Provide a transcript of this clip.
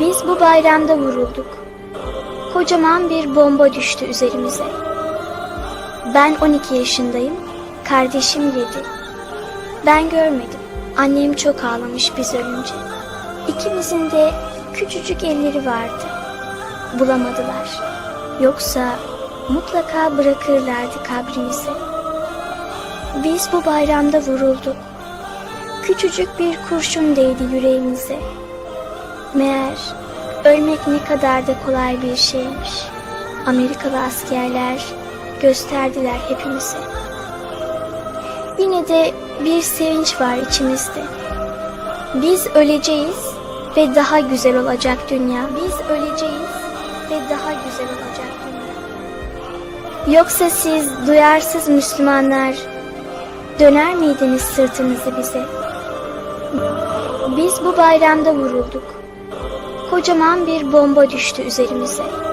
Biz bu bayramda vurulduk. Kocaman bir bomba düştü üzerimize. Ben 12 yaşındayım, kardeşim 7. Ben görmedim. Annem çok ağlamış biz ölünce. İkimizin de küçücük elleri vardı. Bulamadılar. Yoksa mutlaka bırakırlardı kabrimize. Biz bu bayramda vurulduk. Küçücük bir kurşun değdi yüreğimize. Meğer ölmek ne kadar da kolay bir şeymiş. Amerikalı askerler gösterdiler hepimize. Yine de bir sevinç var içimizde. Biz öleceğiz ve daha güzel olacak dünya. Biz öleceğiz ve daha güzel olacak dünya. Yoksa siz duyarsız Müslümanlar döner miydiniz sırtınızı bize? Biz bu bayramda vurulduk. Kocaman bir bomba düştü üzerimize.